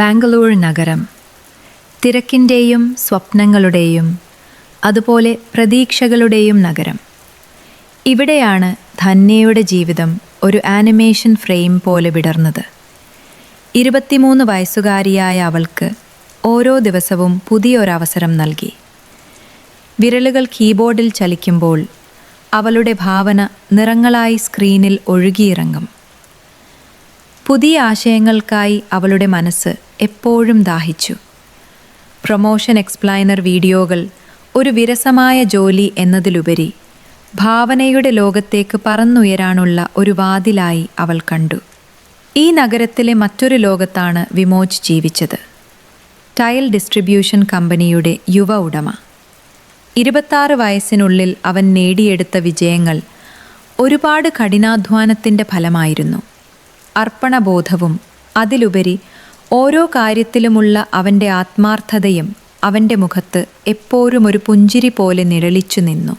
ബാംഗ്ലൂർ നഗരം. തിരക്കിന്റെയും സ്വപ്നങ്ങളുടെയും അതുപോലെ പ്രതീക്ഷകളുടെയും നഗരം. ഇവിടെയാണ് ധന്യയുടെ ജീവിതം ഒരു ആനിമേഷൻ ഫ്രെയിം പോലെ വിടർന്നത്. ഇരുപത്തിമൂന്ന് വയസ്സുകാരിയായ അവൾക്ക് ഓരോ ദിവസവും പുതിയൊരവസരം നൽകി. വിരലുകൾ കീബോർഡിൽ ചലിക്കുമ്പോൾ അവളുടെ ഭാവന നിറങ്ങളായി സ്ക്രീനിൽ ഒഴുകിയിറങ്ങും. പുതിയ ആശയങ്ങൾക്കായി അവളുടെ മനസ്സ് എപ്പോഴും ദാഹിച്ചു. പ്രൊമോഷൻ എക്സ്പ്ലൈനർ വീഡിയോകൾ ഒരു വിരസമായ ജോലി എന്നതിലുപരി ഭാവനയുടെ ലോകത്തേക്ക് പറന്നുയരാനുള്ള ഒരു വാതിലായി അവൾ കണ്ടു. ഈ നഗരത്തിലെ മറ്റൊരു ലോകത്താണ് വിമോജ് ജീവിച്ചത്. ടൈൽ ഡിസ്ട്രിബ്യൂഷൻ കമ്പനിയുടെ യുവ ഉടമ. ഇരുപത്താറ് വയസ്സിനുള്ളിൽ അവൻ നേടിയെടുത്ത വിജയങ്ങൾ ഒരുപാട് കഠിനാധ്വാനത്തിന്റെ ഫലമായിരുന്നു. അർപ്പണബോധവും അതിലുപരി ഓരോ കാര്യത്തിലുമുള്ള അവന്റെ ആത്മാർത്ഥതയും അവന്റെ മുഖത്ത് എപ്പോഴും ഒരു പുഞ്ചിരി പോലെ നിഴലിച്ചു നിന്നു.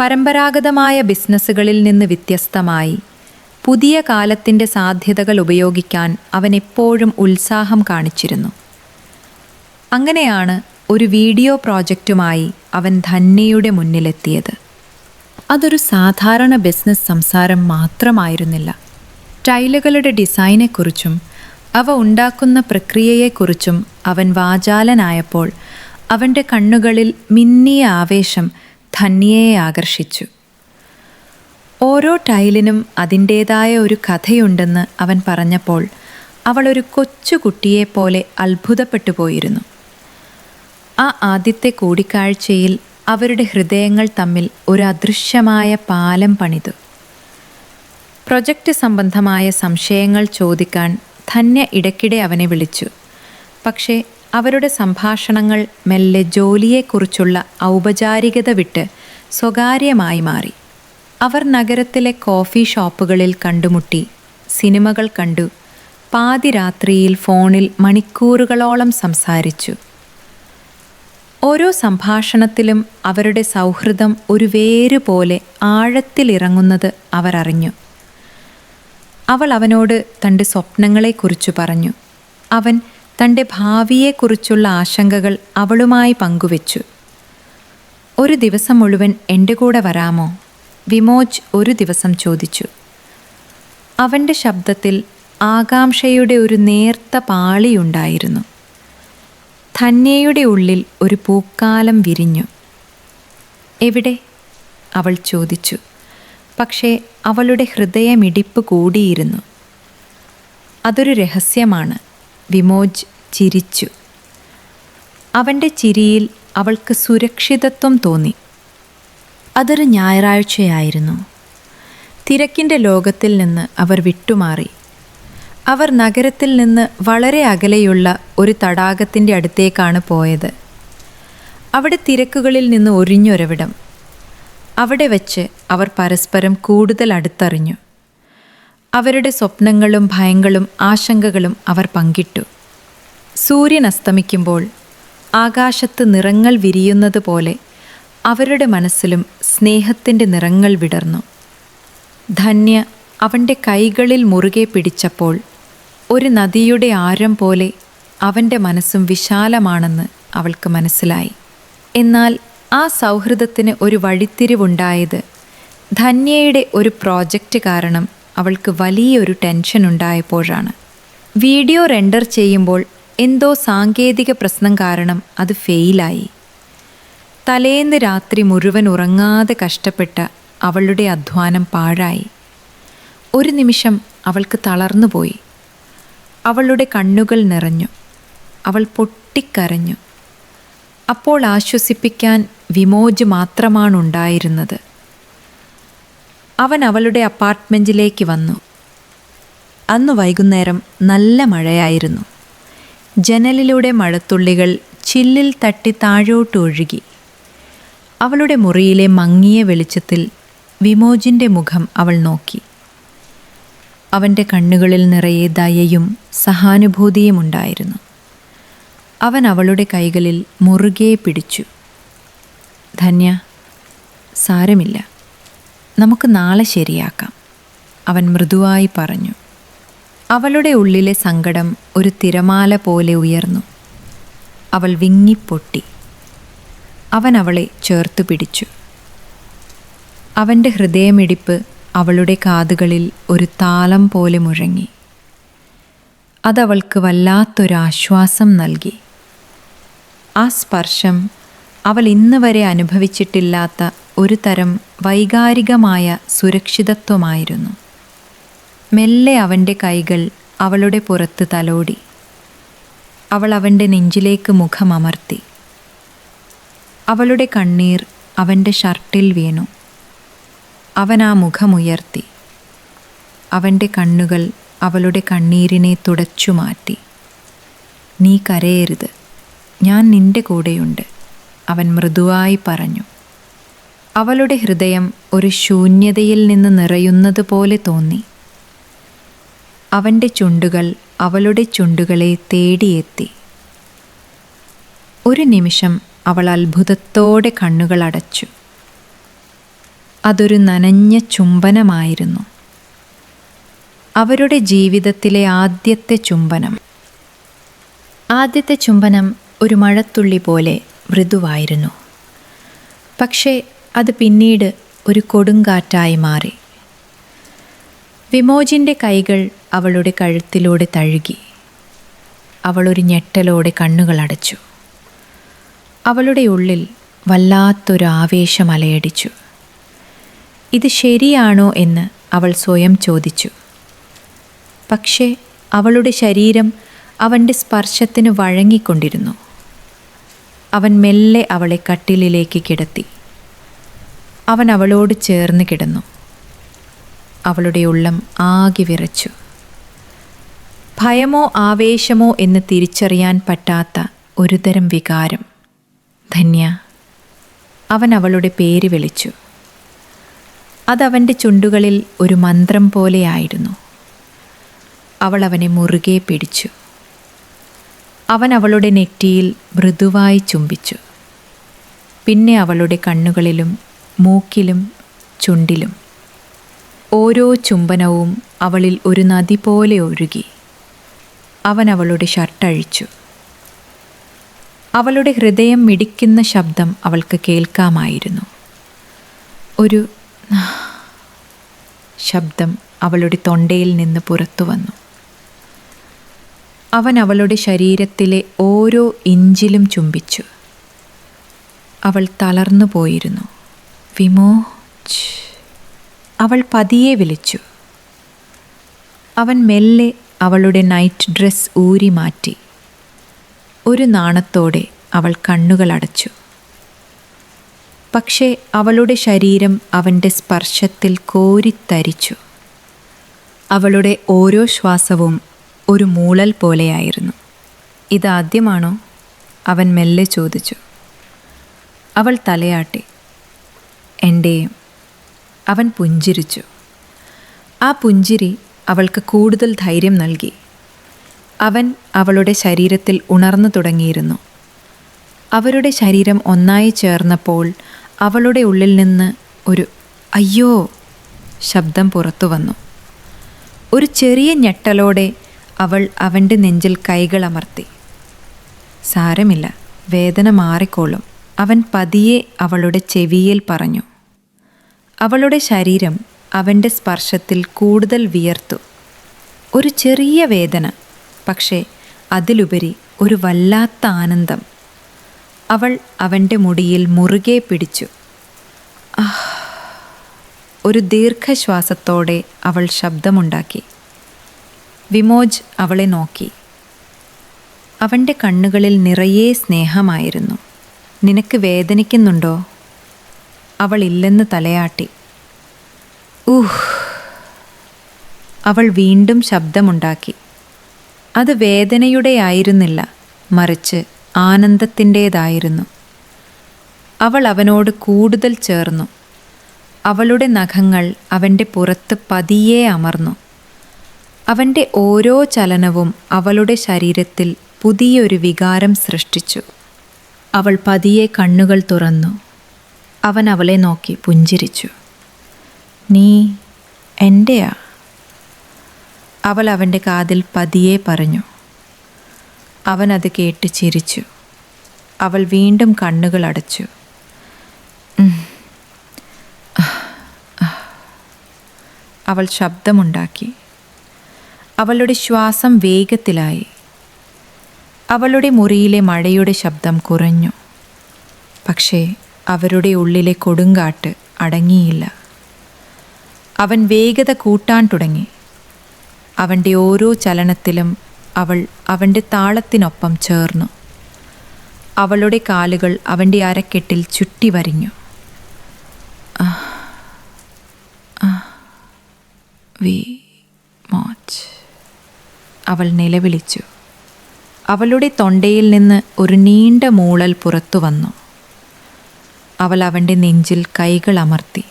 പരമ്പരാഗതമായ ബിസിനസ്സുകളിൽ നിന്ന് വ്യത്യസ്തമായി പുതിയ കാലത്തിന്റെ സാധ്യതകൾ ഉപയോഗിക്കാൻ അവൻ എപ്പോഴും ഉത്സാഹം കാണിച്ചിരുന്നു. അങ്ങനെയാണ് ഒരു വീഡിയോ പ്രോജക്റ്റുമായി അവൻ ധന്യയുടെ മുന്നിലെത്തിയത്. അതൊരു സാധാരണ ബിസിനസ് സംസാരം മാത്രമായിരുന്നില്ല. ടൈലുകളുടെ ഡിസൈനെക്കുറിച്ചും അവ ഉണ്ടാക്കുന്ന പ്രക്രിയയെക്കുറിച്ചും അവൻ വാചാലനായപ്പോൾ അവന്റെ കണ്ണുകളിൽ മിന്നിയ ആവേശം ധന്യയെ ആകർഷിച്ചു. ഓരോ ടൈലിനും അതിന്റേതായ ഒരു കഥയുണ്ടെന്ന് അവൻ പറഞ്ഞപ്പോൾ അവൾ ഒരു കൊച്ചു കുട്ടിയെപ്പോലെ അത്ഭുതപ്പെട്ടു പോയിരുന്നു. ആ ആദ്യത്തെ കൂടിക്കാഴ്ചയിൽ അവരുടെ ഹൃദയങ്ങൾ തമ്മിൽ ഒരു അദൃശ്യമായ പാലം പണിതു. പ്രൊജക്റ്റ് സംബന്ധമായ സംശയങ്ങൾ ചോദിക്കാൻ ധന്യ ഇടയ്ക്കിടെ അവനെ വിളിച്ചു. പക്ഷേ അവരുടെ സംഭാഷണങ്ങൾ മെല്ലെ ജോലിയെക്കുറിച്ചുള്ള ഔപചാരികത വിട്ട് സ്വകാര്യമായി മാറി. അവർ നഗരത്തിലെ കോഫി ഷോപ്പുകളിൽ കണ്ടുമുട്ടി സിനിമകൾ കണ്ടു പാതിരാത്രിയിൽ ഫോണിൽ മണിക്കൂറുകളോളം സംസാരിച്ചു. ഓരോ സംഭാഷണത്തിലും അവരുടെ സൗഹൃദം ഒരു വേര് പോലെ ആഴത്തിലിറങ്ങുന്നത് അവർ അറിഞ്ഞു. അവൾ അവനോട് തന്റെ സ്വപ്നങ്ങളെക്കുറിച്ച് പറഞ്ഞു. അവൻ തന്റെ ഭാവിയെക്കുറിച്ചുള്ള ആശങ്കകൾ അവളുമായി പങ്കുവെച്ചു. ഒരു ദിവസം മുഴുവൻ എന്റെ കൂടെ വരാമോ? വിമോജ് ഒരു ദിവസം ചോദിച്ചു. അവന്റെ ശബ്ദത്തിൽ ആകാംക്ഷയുടെ ഒരു നേർത്ത പാളിയുണ്ടായിരുന്നു ധന്യയുടെ ഉള്ളിൽ ഒരു പൂക്കാലം വിരിഞ്ഞു. എവിടെ? അവൾ ചോദിച്ചു. പക്ഷേ അവളുടെ ഹൃദയമിടിപ്പ് കൂടിയിരുന്നു. അതൊരു രഹസ്യമാണ്. വിമോജ് ചിരിച്ചു. അവന്റെ ചിരിയിൽ അവൾക്ക് സുരക്ഷിതത്വം തോന്നി. അതൊരു ഞായറാഴ്ചയായിരുന്നു. തിരക്കിന്റെ ലോകത്തിൽ നിന്ന് അവർ വിട്ടുമാറി. അവർ നഗരത്തിൽ നിന്ന് വളരെ അകലെയുള്ള ഒരു തടാകത്തിന്റെ അടുത്തേക്കാണ് പോയത്. അവിടെ തിരക്കുകളിൽ നിന്ന് ഒരിഞ്ഞൊരവിടം അവിടെ വച്ച് അവർ പരസ്പരം കൂടുതൽ അടുത്തറിഞ്ഞു. അവരുടെ സ്വപ്നങ്ങളും ഭയങ്ങളും ആശങ്കകളും അവർ പങ്കിട്ടു. സൂര്യൻ അസ്തമിക്കുമ്പോൾ ആകാശത്ത് നിറങ്ങൾ വിരിയുന്നത് പോലെ അവരുടെ മനസ്സിലും സ്നേഹത്തിന്റെ നിറങ്ങൾ വിടർന്നു. ധന്യ അവന്റെ കൈകളിൽ മുറുകെ പിടിച്ചപ്പോൾ ഒരു നദിയുടെ ആരം പോലെ അവന്റെ മനസ്സും വിശാലമാണെന്ന് അവൾക്ക് മനസ്സിലായി. എന്നാൽ ആ സൗഹൃദത്തിന് ഒരു വഴിത്തിരിവുണ്ടായത്. ധന്യയുടെ ഒരു പ്രോജക്റ്റ് കാരണം അവൾക്ക് വലിയൊരു ടെൻഷൻ ഉണ്ടായപ്പോഴാണ്. വീഡിയോ റെൻഡർ ചെയ്യുമ്പോൾ എന്തോ സാങ്കേതിക പ്രശ്നം കാരണം അത് ഫെയിലായി. തലേന്ന് രാത്രി മുഴുവൻ ഉറങ്ങാതെ കഷ്ടപ്പെട്ട അവളുടെ അധ്വാനം പാഴായി. ഒരു നിമിഷം അവൾക്ക് തളർന്നുപോയി. അവളുടെ കണ്ണുകൾ നിറഞ്ഞു. അവൾ പൊട്ടിക്കരഞ്ഞു. അപ്പോൾ ആശ്വസിപ്പിക്കാൻ വിമോജ് മാത്രമാണുണ്ടായിരുന്നത്. അവൻ അവളുടെ അപ്പാർട്ട്മെന്റിലേക്ക് വന്നു. അന്ന് വൈകുന്നേരം നല്ല മഴയായിരുന്നു. ജനലിലൂടെ മഴത്തുള്ളികൾ ചില്ലിൽ തട്ടി താഴോട്ട് ഒഴുകി. അവളുടെ മുറിയിലെ മങ്ങിയ വെളിച്ചത്തിൽ വിമോജിന്റെ മുഖം അവൾ നോക്കി. അവന്റെ കണ്ണുകളിൽ നിറയെ ദയയും സഹാനുഭൂതിയുമുണ്ടായിരുന്നു അവൻ അവളുടെ കൈകളിൽ മുറുകെ പിടിച്ചു. ധന്യ സാരമില്ല. നമുക്ക് നാളെ ശരിയാക്കാം. അവൻ മൃദുവായി പറഞ്ഞു. അവളുടെ ഉള്ളിലെ സങ്കടം ഒരു തിരമാല പോലെ ഉയർന്നു. അവൾ വിങ്ങിപ്പൊട്ടി. അവൻ അവളെ ചേർത്തു പിടിച്ചു. അവന്റെ ഹൃദയമിടിപ്പ് അവളുടെ കാതുകളിൽ ഒരു താളം പോലെ മുഴങ്ങി. അതവൾക്ക് വല്ലാത്തൊരാശ്വാസം നൽകി. ആ സ്പർശം അവൾ ഇന്ന് വരെ അനുഭവിച്ചിട്ടില്ലാത്ത ഒരു തരം വൈകാരികമായ സുരക്ഷിതത്വമായിരുന്നു. മെല്ലെ അവന്റെ കൈകൾ അവളുടെ പുറത്ത് തലോടി. അവൾ അവന്റെ നെഞ്ചിലേക്ക് മുഖമമർത്തി അവളുടെ കണ്ണീർ അവന്റെ ഷർട്ടിൽ വീണു. അവൻ ആ മുഖമുയർത്തി. അവന്റെ കണ്ണുകൾ അവളുടെ കണ്ണീരിനെ തുടച്ചു മാറ്റി നീ കരയരുത്. ഞാൻ നിന്റെ കൂടെയുണ്ട്. അവൻ മൃദുവായി പറഞ്ഞു. അവളുടെ ഹൃദയം ഒരു ശൂന്യതയിൽ നിന്ന് നിറയുന്നത് പോലെ തോന്നി. അവന്റെ ചുണ്ടുകൾ അവളുടെ ചുണ്ടുകളെ തേടിയെത്തി. ഒരു നിമിഷം അവൾ അത്ഭുതത്തോടെ കണ്ണുകൾ അടച്ചു. അതൊരു നനഞ്ഞ ചുംബനമായിരുന്നു. അവരുടെ ജീവിതത്തിലെ ആദ്യത്തെ ചുംബനം. ആദ്യത്തെ ചുംബനം ഒരു മഴത്തുള്ളി പോലെ മൃദുവായിരുന്നു. പക്ഷേ അത് പിന്നീട് ഒരു കൊടുങ്കാറ്റായി മാറി. വിമോജിന്റെ കൈകൾ അവളുടെ കഴുത്തിലൂടെ തഴുകി. അവളൊരു ഞെട്ടലോടെ കണ്ണുകൾ അടച്ചു. അവളുടെ ഉള്ളിൽ വല്ലാത്തൊരു ആവേശം അലയടിച്ചു. ഇത് ശരിയാണോ? എന്ന് അവൾ സ്വയം ചോദിച്ചു. പക്ഷേ അവളുടെ ശരീരം അവന്റെ സ്പർശത്തിന് വഴങ്ങിക്കൊണ്ടിരുന്നു. അവൻ മെല്ലെ അവളെ കട്ടിലിലേക്ക് കിടത്തി. അവൻ അവളോട് ചേർന്ന് കിടന്നു. അവളുടെ ഉള്ളം ആകെ വിറച്ചു. ഭയമോ ആവേശമോ എന്ന് തിരിച്ചറിയാൻ പറ്റാത്ത ഒരുതരം വികാരം. ധന്യ അവൻ അവളുടെ പേര് വിളിച്ചു. അതവന്റെ ചുണ്ടുകളിൽ ഒരു മന്ത്രം പോലെയായിരുന്നു അവൾ അവനെ മുറുകെ പിടിച്ചു. അവൻ അവളുടെ നെറ്റിയിൽ മൃദുവായി ചുംബിച്ചു. പിന്നെ അവളുടെ കണ്ണുകളിലും മൂക്കിലും ചുണ്ടിലും ഓരോ ചുംബനവും അവളിൽ ഒരു നദി പോലെ ഒഴുകി. അവൻ അവളുടെ ഷർട്ടഴിച്ചു അവളുടെ ഹൃദയം മിടിക്കുന്ന ശബ്ദം അവൾക്ക് കേൾക്കാമായിരുന്നു. ഒരു ശബ്ദം അവളുടെ തൊണ്ടയിൽ നിന്ന് പുറത്തു വന്നു. അവൻ അവളുടെ ശരീരത്തിലെ ഓരോ ഇഞ്ചിലും ചുംബിച്ചു. അവൾ തളർന്നു പോയിരുന്നു. വിമോച് അവൾ പതിയെ വിളിച്ചു. അവൻ മെല്ലെ അവളുടെ നൈറ്റ് ഡ്രസ് ഊരി മാറ്റി. ഒരു നാണത്തോടെ അവൾ കണ്ണുകൾ അടച്ചു. പക്ഷേ അവളുടെ ശരീരം അവന്റെ സ്പർശത്തിൽ കോരിത്തരിച്ചു. അവളുടെ ഓരോ ശ്വാസവും ഒരു മൂളൽ പോലെയായിരുന്നു. ഇതാദ്യമാണോ? അവൻ മെല്ലെ ചോദിച്ചു. അവൾ തലയാട്ടി. എന്റെയും അവൻ പുഞ്ചിരിച്ചു. ആ പുഞ്ചിരി അവൾക്ക് കൂടുതൽ ധൈര്യം നൽകി. അവൻ അവളുടെ ശരീരത്തിൽ ഉണർന്നു തുടങ്ങിയിരുന്നു. അവരുടെ ശരീരം ഒന്നായി ചേർന്നപ്പോൾ അവളുടെ ഉള്ളിൽ നിന്ന് ഒരു അയ്യോ ശബ്ദം പുറത്തു വന്നു. ഒരു ചെറിയ ഞെട്ടലോടെ അവൾ അവന്റെ നെഞ്ചിൽ കൈകൾ അമർത്തി. സാരമില്ല വേദന മാറിക്കോളും. അവൻ പതിയെ അവളുടെ ചെവിയിൽ പറഞ്ഞു. അവളുടെ ശരീരം അവന്റെ സ്പർശത്തിൽ കൂടുതൽ വിയർത്തു. ഒരു ചെറിയ വേദന പക്ഷേ അതിലുപരി ഒരു വല്ലാത്ത ആനന്ദം. അവൾ അവന്റെ മുടിയിൽ മുറുകെ പിടിച്ചു. ഒരു ദീർഘശ്വാസത്തോടെ അവൾ ശബ്ദമുണ്ടാക്കി. വിമോജ് അവളെ നോക്കി. അവന്റെ കണ്ണുകളിൽ നിറയെ സ്നേഹമായിരുന്നു. നിനക്ക് വേദനിക്കുന്നുണ്ടോ? അവൾ ഇല്ലെന്ന് തലയാട്ടി. ഊഹ് അവൾ വീണ്ടും ശബ്ദമുണ്ടാക്കി. അത് വേദനയുടെ ആയിരുന്നില്ല മറിച്ച് ആനന്ദത്തിന്റേതായിരുന്നു അവൾ അവനോട് കൂടുതൽ ചേർന്നു. അവളുടെ നഖങ്ങൾ അവന്റെ പുറത്ത് പതിയെ അമർന്നു. അവന്റെ ഓരോ ചലനവും അവളുടെ ശരീരത്തിൽ പുതിയൊരു വികാരം സൃഷ്ടിച്ചു. അവൾ പതിയെ കണ്ണുകൾ തുറന്നു. അവൻ അവളെ നോക്കി പുഞ്ചിരിച്ചു. നീ എന്റെയാ അവൾ അവന്റെ കാതിൽ പതിയെ പറഞ്ഞു. അവൻ അത് കേട്ട് ചിരിച്ചു. അവൾ വീണ്ടും കണ്ണുകൾ അടച്ചു. അവൾ ശബ്ദമുണ്ടാക്കി. അവളുടെ ശ്വാസം വേഗത്തിലായി. അവളുടെ മുറിയിലെ മഴയുടെ ശബ്ദം കുറഞ്ഞു. പക്ഷേ അവരുടെ ഉള്ളിലെ കൊടുങ്കാട്ട് അടങ്ങിയില്ല. അവൻ വേഗത കൂട്ടാൻ തുടങ്ങി. അവന്റെ ഓരോ ചലനത്തിലും അവൾ അവന്റെ താളത്തിനൊപ്പം ചേർന്നു. അവളുടെ കാലുകൾ അവന്റെ അരക്കെട്ടിൽ ചുറ്റി വരിഞ്ഞു. വി മോച്ച്. അവൾ നിലവിളിച്ചു. അവളുടെ തൊണ്ടയിൽ നിന്ന് ഒരു നീണ്ട മൂളൽ പുറത്തു വന്നു. അവൾ അവന്റെ നെഞ്ചിൽ കൈകൾ അമർത്തി.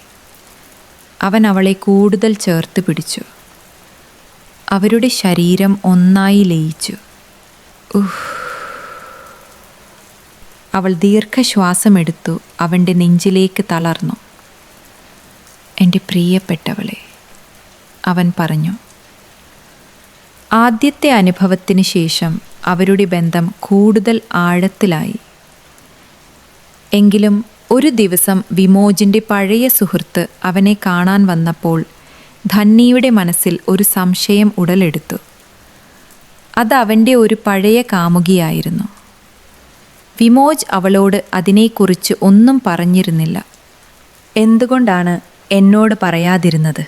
അവൻ അവളെ കൂടുതൽ ചേർത്ത് പിടിച്ചു. അവരുടെ ശരീരം ഒന്നായി ലയിച്ചു. അവൾ ദീർഘശ്വാസമെടുത്തു അവന്റെ നെഞ്ചിലേക്ക് തളർന്നു. എന്റെ പ്രിയപ്പെട്ടവളെ അവൻ പറഞ്ഞു. ആദ്യത്തെ അനുഭവത്തിന് ശേഷം അവരുടെ ബന്ധം കൂടുതൽ ആഴത്തിലായി. എങ്കിലും ഒരു ദിവസം വിമോജിന്റെ പഴയ സുഹൃത്ത് അവനെ കാണാൻ വന്നപ്പോൾ ധന്നിയുടെ മനസ്സിൽ ഒരു സംശയം ഉടലെടുത്തു. അത് അവന്റെ ഒരു പഴയ കാമുകിയായിരുന്നു. വിമോജ് അവളോട് അതിനെക്കുറിച്ച് ഒന്നും പറഞ്ഞിരുന്നില്ല. എന്തുകൊണ്ടാണ് എന്നോട് പറയാതിരുന്നത്?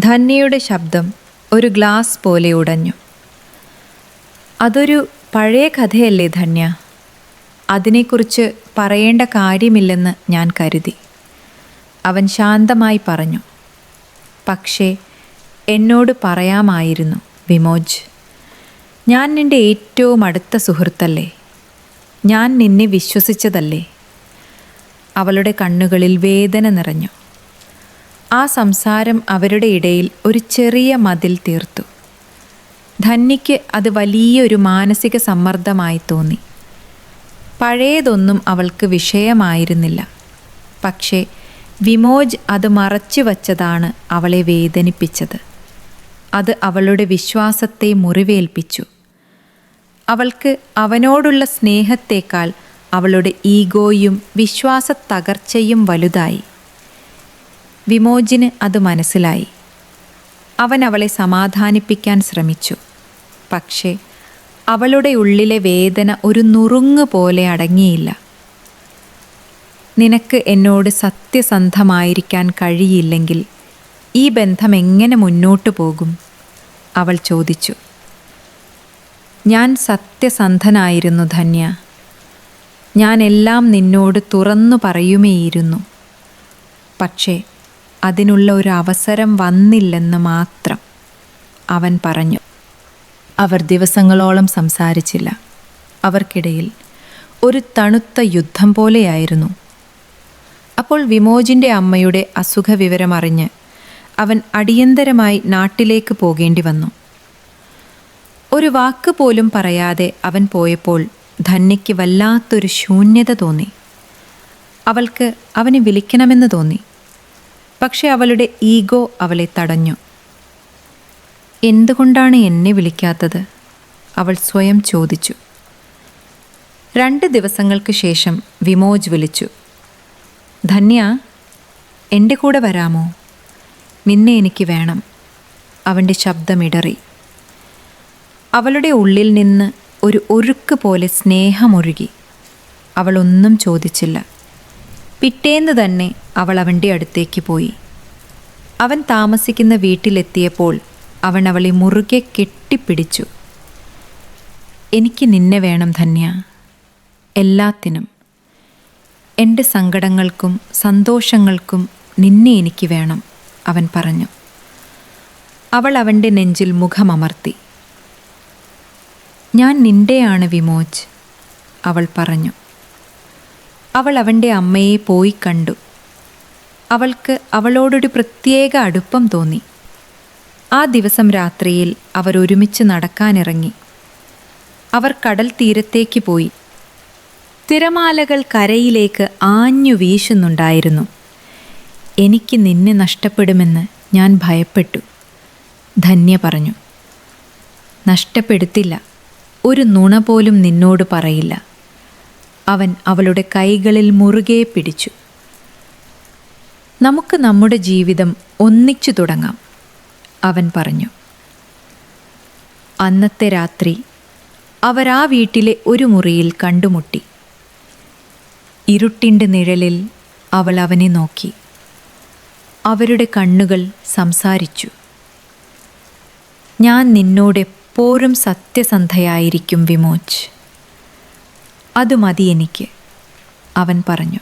ധന്യയുടെ ശബ്ദം ഒരു ഗ്ലാസ് പോലെ ഉടഞ്ഞു. അതൊരു പഴയ കഥയല്ലേ ധന്യ? അതിനെക്കുറിച്ച് പറയേണ്ട കാര്യമില്ലെന്ന് ഞാൻ കരുതി. അവൻ ശാന്തമായി പറഞ്ഞു. പക്ഷേ എന്നോട് പറയാമായിരുന്നു വിമോജ്. ഞാൻ നിന്റെ ഏറ്റവും അടുത്ത സുഹൃത്തല്ലേ? ഞാൻ നിന്നെ വിശ്വസിച്ചതല്ലേ? അവളുടെ കണ്ണുകളിൽ വേദന നിറഞ്ഞു. ആ സംസാരം അവരുടെ ഇടയിൽ ഒരു ചെറിയ മതിൽ തീർത്തു. ധന്യയ്ക്ക് അത് വലിയൊരു മാനസിക സമ്മർദ്ദമായി തോന്നി. പഴയതൊന്നും അവൾക്ക് വിഷയമായിരുന്നില്ല. പക്ഷേ വിമോജ് അത് മറച്ചു വച്ചതാണ് അവളെ വേദനിപ്പിച്ചത്. അത് അവളുടെ വിശ്വാസത്തെ മുറിവേൽപ്പിച്ചു. അവൾക്ക് അവനോടുള്ള സ്നേഹത്തേക്കാൾ അവളുടെ ഈഗോയും വിശ്വാസത്തകർച്ചയും വലുതായി. വിമോജിന് അത് മനസ്സിലായി. അവൻ അവളെ സമാധാനിപ്പിക്കാൻ ശ്രമിച്ചു. പക്ഷേ അവളുടെ ഉള്ളിലെ വേദന ഒരു നുറുങ്ങ് പോലെ അടങ്ങിയില്ല. നിനക്ക് എന്നോട് സത്യസന്ധമായിരിക്കാൻ കഴിയില്ലെങ്കിൽ ഈ ബന്ധം എങ്ങനെ മുന്നോട്ടു പോകും? അവൾ ചോദിച്ചു. ഞാൻ സത്യസന്ധനായിരുന്നു ധന്യ. ഞാൻ എല്ലാം നിന്നോട് തുറന്നു പറയുമേയിരുന്നു. പക്ഷേ അതിനുള്ള ഒരു അവസരം വന്നില്ലെന്ന് മാത്രം അവൻ പറഞ്ഞു. അവർ ദിവസങ്ങളോളം സംസാരിച്ചില്ല. അവർക്കിടയിൽ ഒരു തണുത്ത യുദ്ധം പോലെയായിരുന്നു. അപ്പോൾ വിമോജിന്റെ അമ്മയുടെ അസുഖവിവരമറിഞ്ഞ് അവൻ അടിയന്തരമായി നാട്ടിലേക്ക് പോകേണ്ടി വന്നു. ഒരു വാക്ക് പോലും പറയാതെ അവൻ പോയപ്പോൾ ധന്യയ്ക്ക് വല്ലാത്തൊരു ശൂന്യത തോന്നി. അവൾക്ക് അവനെ വിളിക്കണമെന്ന് തോന്നി. പക്ഷെ അവളുടെ ഈഗോ അവളെ തടഞ്ഞു. എന്തുകൊണ്ടാണ് എന്നെ വിളിക്കാത്തത്? അവൾ സ്വയം ചോദിച്ചു. രണ്ട് ദിവസങ്ങൾക്ക് ശേഷം വിമോജ് വിളിച്ചു. ധന്യ എന്റെ കൂടെ വരാമോ? നിന്നെ എനിക്ക് വേണം. അവന്റെ ശബ്ദമിടറി അവളുടെ ഉള്ളിൽ നിന്ന് ഒരു ഒഴുക്ക് പോലെ സ്നേഹമൊഴുകി അവളൊന്നും ചോദിച്ചില്ല. പിറ്റേന്ന് തന്നെ അവൾ അവന്റെ അടുത്തേക്ക് പോയി. അവൻ താമസിക്കുന്ന വീട്ടിലെത്തിയപ്പോൾ അവൻ അവളെ മുറുകെ കെട്ടിപ്പിടിച്ചു. എനിക്ക് നിന്നെ വേണം ധന്യ. എല്ലാത്തിനും. എന്റെ സങ്കടങ്ങൾക്കും സന്തോഷങ്ങൾക്കും നിന്നെ എനിക്ക് വേണം അവൻ പറഞ്ഞു. അവൾ അവന്റെ നെഞ്ചിൽ മുഖമമർത്തി. ഞാൻ നിന്റെയാണ് വിമോച് അവൾ പറഞ്ഞു. അവൾ അവന്റെ അമ്മയെ പോയി കണ്ടു. അവൾക്ക് അവളോടൊരു പ്രത്യേക അടുപ്പം തോന്നി. ആ ദിവസം രാത്രിയിൽ അവർ ഒരുമിച്ച് നടക്കാനിറങ്ങി. അവർ കടൽ തീരത്തേക്ക് പോയി. തിരമാലകൾ കരയിലേക്ക് ആഞ്ഞു വീശുന്നുണ്ടായിരുന്നു. എനിക്ക് നിന്നെ നഷ്ടപ്പെടുമെന്ന് ഞാൻ ഭയപ്പെട്ടു. ധന്യ പറഞ്ഞു. നഷ്ടപ്പെടുത്തില്ല. ഒരു നുണ പോലും നിന്നോട് പറയില്ല. അവൻ അവളുടെ കൈകളിൽ മുറുകെ പിടിച്ചു. നമുക്ക് നമ്മുടെ ജീവിതം ഒന്നിച്ചു തുടങ്ങാം അവൻ പറഞ്ഞു. അന്നത്തെ രാത്രി അവർ ആ വീട്ടിലെ ഒരു മുറിയിൽ കണ്ടുമുട്ടി. ഇരുട്ടിന്റെ നിഴലിൽ അവൾ അവനെ നോക്കി. അവരുടെ കണ്ണുകൾ സംസാരിച്ചു. ഞാൻ നിന്നോടെപ്പോഴും സത്യസന്ധയായിരിക്കും വിമോച്ച്. അത് മതി എനിക്ക്. അവൻ പറഞ്ഞു.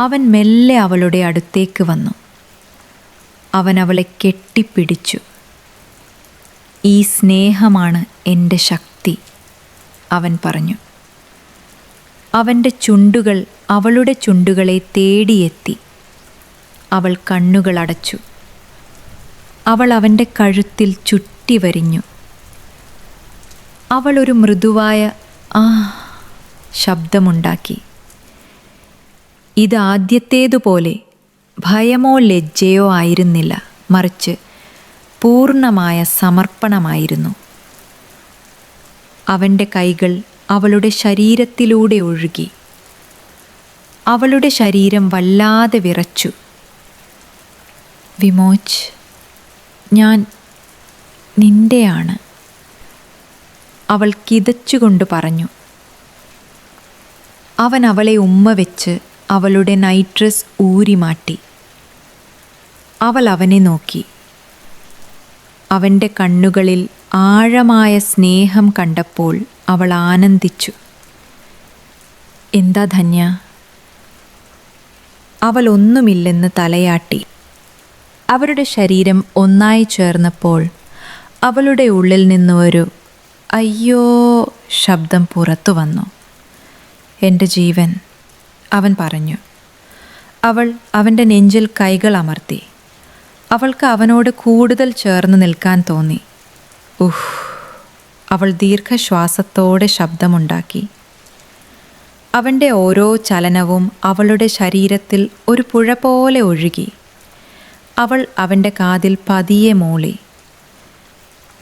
അവൻ മെല്ലെ അവളുടെ അടുത്തേക്ക് വന്നു. അവൻ അവളെ കെട്ടിപ്പിടിച്ചു. ഈ സ്നേഹമാണ് എന്റെ ശക്തി അവൻ പറഞ്ഞു. അവന്റെ ചുണ്ടുകൾ അവളുടെ ചുണ്ടുകളെ തേടിയെത്തി. അവൾ കണ്ണുകൾ അടച്ചു. അവൾ അവന്റെ കഴുത്തിൽ ചുറ്റി വരിഞ്ഞു. അവൾ ഒരു മൃദുവായ ആ ശബ്ദമുണ്ടാക്കി. ഇത് ആദ്യത്തേതുപോലെ ഭയമോ ലജ്ജയോ ആയിരുന്നില്ല. മറിച്ച് പൂർണമായ സമർപ്പണമായിരുന്നു. അവന്റെ കൈകൾ അവളുടെ ശരീരത്തിലൂടെ ഒഴുകി. അവളുടെ ശരീരം വല്ലാതെ വിറച്ചു. വിമോച്ച് ഞാൻ നിന്റെയാണ് അവൾ കിതച്ചുകൊണ്ട് പറഞ്ഞു. അവൻ അവളെ ഉമ്മ വെച്ച് അവളുടെ നൈട്രസ് ഡ്രസ് ഊരി മാറ്റി അവൾ അവനെ നോക്കി. അവന്റെ കണ്ണുകളിൽ ആഴമായ സ്നേഹം കണ്ടപ്പോൾ അവൾ ആനന്ദിച്ചു. എന്താ ധന്യ? അവൾ ഒന്നുമില്ലെന്ന് തലയാട്ടി. അവരുടെ ശരീരം ഒന്നായി ചേർന്നപ്പോൾ അവളുടെ ഉള്ളിൽ നിന്ന് ഒരു അയ്യോ ശബ്ദം പുറത്തു വന്നു. എന്റെ ജീവൻ. അവൻ പറഞ്ഞു അവൾ അവന്റെ നെഞ്ചിൽ കൈകൾ അമർത്തി. അവൾക്ക് അവനോട് കൂടുതൽ ചേർന്ന് നിൽക്കാൻ തോന്നി. ഉഹ് അവൾ ദീർഘശ്വാസത്തോടെ ശബ്ദമുണ്ടാക്കി. അവന്റെ ഓരോ ചലനവും അവളുടെ ശരീരത്തിൽ ഒരു പുഴ പോലെ ഒഴുകി. അവൾ അവന്റെ കാതിൽ പതിയെ മൂളി.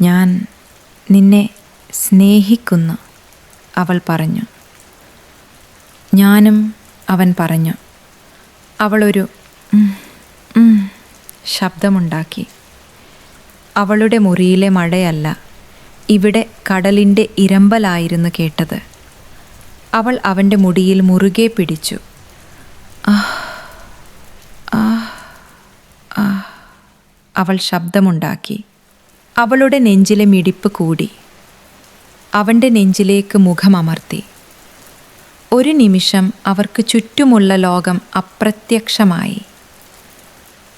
ഞാൻ നിന്നെ സ്നേഹിക്കുന്നു അവൾ പറഞ്ഞു. ഞാനും അവൻ പറഞ്ഞു. അവളൊരു ശബ്ദമുണ്ടാക്കി. അവളുടെ മുറിയിലെ മഴയല്ല ഇവിടെ കടലിന്റെ ഇരമ്പലായിരുന്നു കേട്ടത്. അവൾ അവന്റെ മുടിയിൽ മുറുകെ പിടിച്ചു. അവൾ ശബ്ദമുണ്ടാക്കി. അവളുടെ നെഞ്ചിലെ മിടിപ്പ് കൂടി. അവന്റെ നെഞ്ചിലേക്ക് മുഖമമർത്തി. ഒരു നിമിഷം അവർക്ക് ചുറ്റുമുള്ള ലോകം അപ്രത്യക്ഷമായി.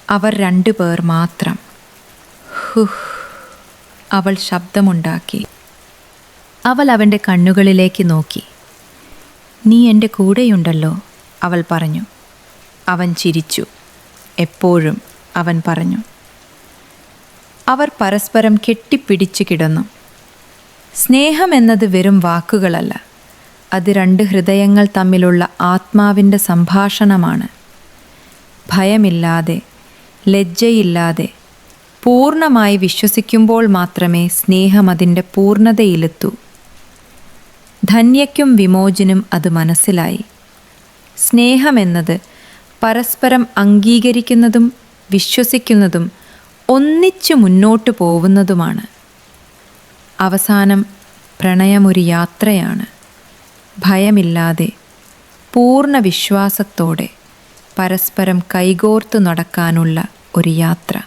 അവർ രണ്ടുപേർ മാത്രം. ഹുഹ് അവൾ ശബ്ദമുണ്ടാക്കി. അവൾ അവന്റെ കണ്ണുകളിലേക്ക് നോക്കി. നീ എന്റെ കൂടെയുണ്ടല്ലോ അവൾ പറഞ്ഞു. അവൻ ചിരിച്ചു. എപ്പോഴും അവൻ പറഞ്ഞു. അവർ പരസ്പരം കെട്ടിപ്പിടിച്ചു കിടന്നു. സ്നേഹം എന്നത് വെറും വാക്കുകളല്ല. അത് രണ്ട് ഹൃദയങ്ങൾ തമ്മിലുള്ള ആത്മാവിന്റെ സംഭാഷണമാണ്. ഭയമില്ലാതെ ലജ്ജയില്ലാതെ പൂർണമായി വിശ്വസിക്കുമ്പോൾ മാത്രമേ സ്നേഹം അതിന്റെ പൂർണതയിലെത്തൂ. ധന്യയ്ക്കും വിമോചനും അത് മനസ്സിലായി. സ്നേഹമെന്നത് പരസ്പരം അംഗീകരിക്കുന്നതും വിശ്വസിക്കുന്നതും ഒന്നിച്ചു മുന്നോട്ടു പോവുന്നതുമാണ് അവസാനം പ്രണയമൊരു യാത്രയാണ്. ഭയമില്ലാതെ പൂർണ വിശ്വാസത്തോടെ പരസ്പരം കൈകോർത്ത് നടക്കാനുള്ള ഒരു യാത്ര.